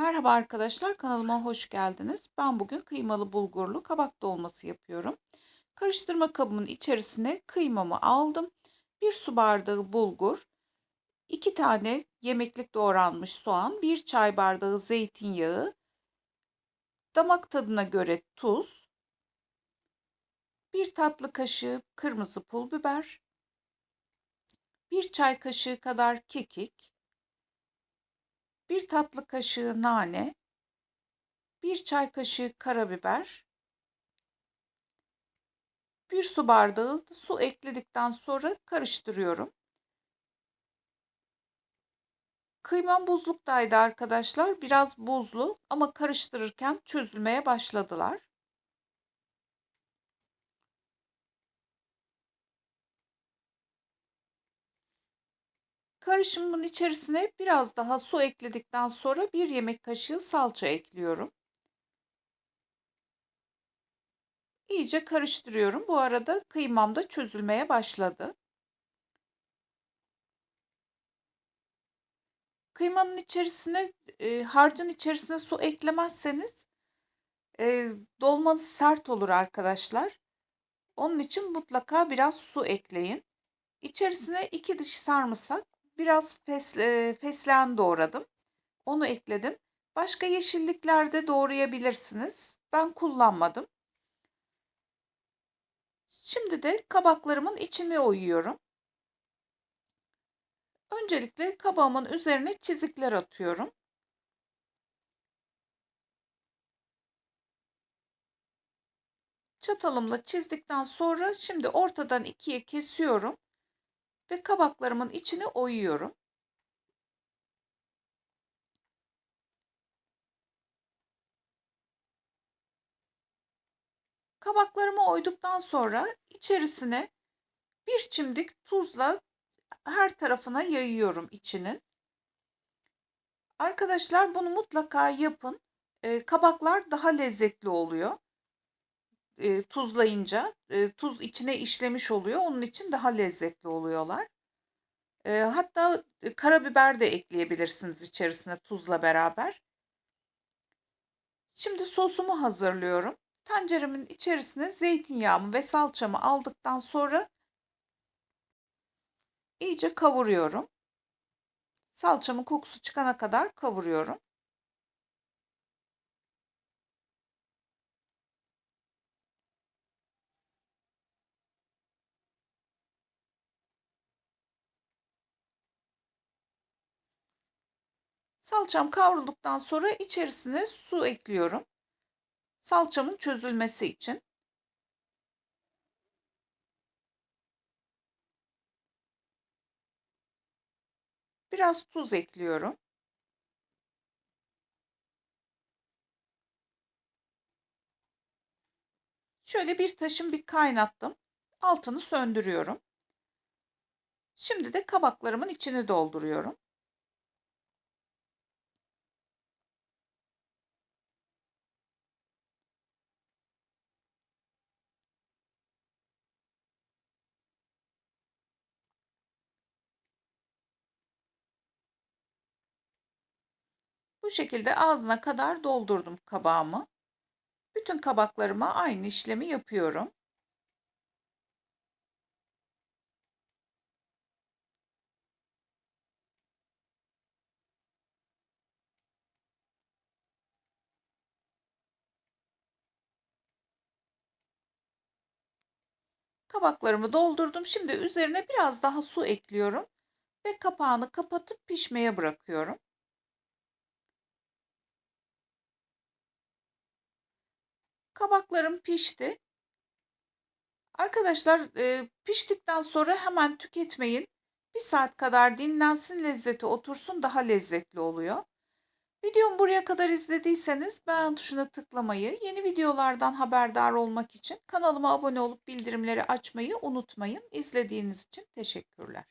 Merhaba arkadaşlar, kanalıma hoş geldiniz. Ben bugün kıymalı bulgurlu kabak dolması yapıyorum. Karıştırma kabımın içerisine kıymamı aldım. 1 su bardağı bulgur, 2 tane yemeklik doğranmış soğan, 1 çay bardağı zeytinyağı, damak tadına göre tuz, 1 tatlı kaşığı kırmızı pul biber, 1 çay kaşığı kadar kekik, 1 tatlı kaşığı nane, 1 çay kaşığı karabiber, 1 su bardağı su ekledikten sonra karıştırıyorum. Kıymam buzluktaydı arkadaşlar. Biraz buzlu ama karıştırırken çözülmeye başladılar. Karışımın içerisine biraz daha su ekledikten sonra bir yemek kaşığı salça ekliyorum. İyice karıştırıyorum. Bu arada kıymam da çözülmeye başladı. Kıymanın içerisine, e, harcın içerisine su eklemezseniz e, dolmanız sert olur arkadaşlar. Onun için mutlaka biraz su ekleyin. İçerisine iki diş sarımsak, biraz fes, e, fesleğen doğradım. Onu ekledim. Başka yeşillikler de doğrayabilirsiniz. Ben kullanmadım. Şimdi de kabaklarımın içine oyuyorum. Öncelikle kabağımın üzerine çizikler atıyorum. Çatalımla çizdikten sonra şimdi ortadan ikiye kesiyorum ve kabaklarımın içine oyuyorum. Kabaklarımı oyduktan sonra içerisine bir çimdik tuzla her tarafına yayıyorum içinin. Arkadaşlar bunu mutlaka yapın. Kabaklar daha lezzetli oluyor. E, tuzlayınca e, tuz içine işlemiş oluyor. Onun için daha lezzetli oluyorlar. E, hatta karabiber de ekleyebilirsiniz içerisine tuzla beraber. Şimdi sosumu hazırlıyorum. Tenceremin içerisine zeytinyağımı ve salçamı aldıktan sonra iyice kavuruyorum. Salçamın kokusu çıkana kadar kavuruyorum. Salçam kavrulduktan sonra içerisine su ekliyorum. Salçamın çözülmesi için. Biraz tuz ekliyorum. Şöyle bir taşım bir kaynattım. Altını söndürüyorum. Şimdi de kabaklarımın içini dolduruyorum. Bu şekilde ağzına kadar doldurdum kabağımı. Bütün kabaklarıma aynı işlemi yapıyorum. Kabaklarımı doldurdum. Şimdi üzerine biraz daha su ekliyorum ve kapağını kapatıp pişmeye bırakıyorum. Kabaklarım pişti. Arkadaşlar e, piştikten sonra hemen tüketmeyin. Bir saat kadar dinlensin lezzeti otursun daha lezzetli oluyor. Videomu buraya kadar izlediyseniz beğen tuşuna tıklamayı, yeni videolardan haberdar olmak için kanalıma abone olup bildirimleri açmayı unutmayın. İzlediğiniz için teşekkürler.